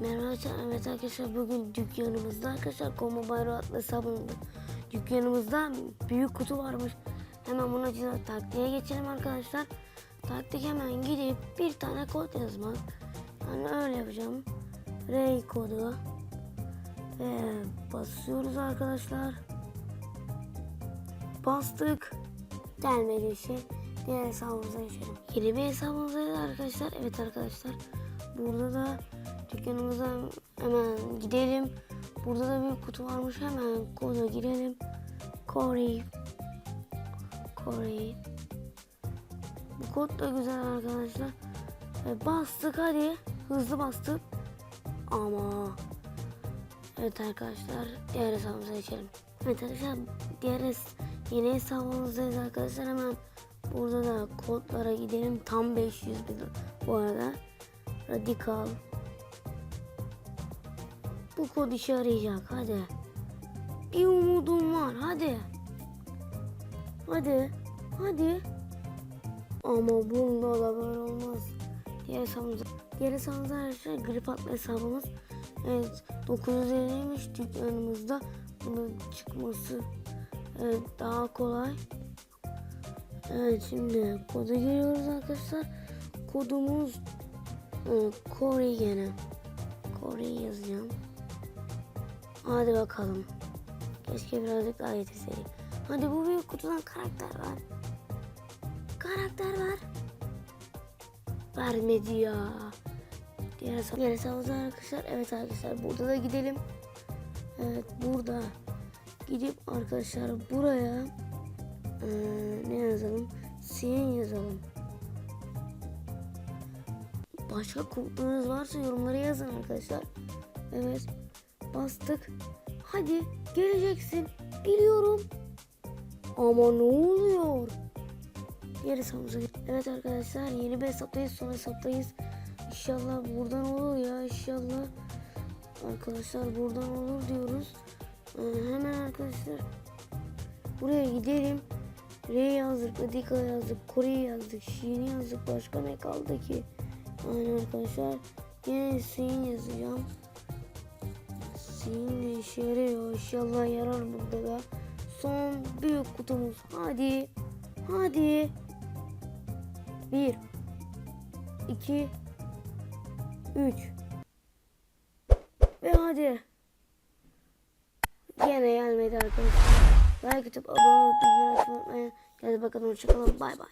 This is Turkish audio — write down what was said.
Merhaba evet arkadaşlar bugün dükkanımızda arkadaşlar Komo Bayro adlı hesabımızda dükkanımızda büyük kutu varmış. Hemen açacağız. Taktiğe geçelim arkadaşlar. Taktik hemen gidip bir tane kod yazmak. Yani öyle yapacağım. Ray kodu. Ve basıyoruz arkadaşlar. Bastık. Gelmedi şey. Diğer hesabımıza geçelim. Yeni bir hesabımızdayız arkadaşlar. Evet arkadaşlar. Burada da dükkanımıza hemen gidelim. Burada da bir kutu varmış. Hemen koda girelim. Corey. Corey. Bu kod da güzel arkadaşlar. Ve bastık hadi. Hızlı bastık. Ama Evet arkadaşlar diğer hesabımıza geçelim. Evet arkadaşlar diğer yeni hesabımızdayız arkadaşlar hemen burada da kodlara gidelim. Tam 500 bin bu arada. Radikal. Bu kod işe yarayacak hadi. Bir umudum var hadi. Hadi. Hadi. Ama bunda da böyle olmaz. Diğer hesabımız, diğer hesabımız arkadaşlar grip adlı hesabımız. Evet 950'ymiş dükkanımızda. Bunun çıkması evet, daha kolay. Evet şimdi koda giriyoruz arkadaşlar. Kodumuz Kore gene. Kore yazacağım. Hadi bakalım. Keşke birazcık daha getirseydik. Hadi bu büyük kutudan karakter var. Karakter var. Vermedi ya. Diğer hesap, diğer hesabımız arkadaşlar. Evet arkadaşlar burada da gidelim. Evet burada gidip arkadaşlar buraya eee, ne yazalım? Sin yazalım. Başka kodlarınız varsa yorumlara yazın arkadaşlar. Evet bastık. Hadi geleceksin. Biliyorum. Ama ne oluyor? Diğer hesabımıza Evet arkadaşlar yeni bir hesaptayız. Son hesaptayız. İnşallah buradan olur ya inşallah. Arkadaşlar buradan olur diyoruz. Ee, hemen arkadaşlar buraya gidelim. R yazdık, Radika yazdık, Kore yazdık, Şiin'i yazdık. Başka ne kaldı ki? Yani arkadaşlar yine Sin yazacağım. Sin de işe yarıyor. İnşallah yarar burada da. Son büyük kutumuz. Hadi. Hadi. Bir. iki, Üç. Ve hadi. Gene gelmedi arkadaşlar. Like atıp abone açmayı unutmayın. Hadi bakalım hoşçakalın. Bay bay.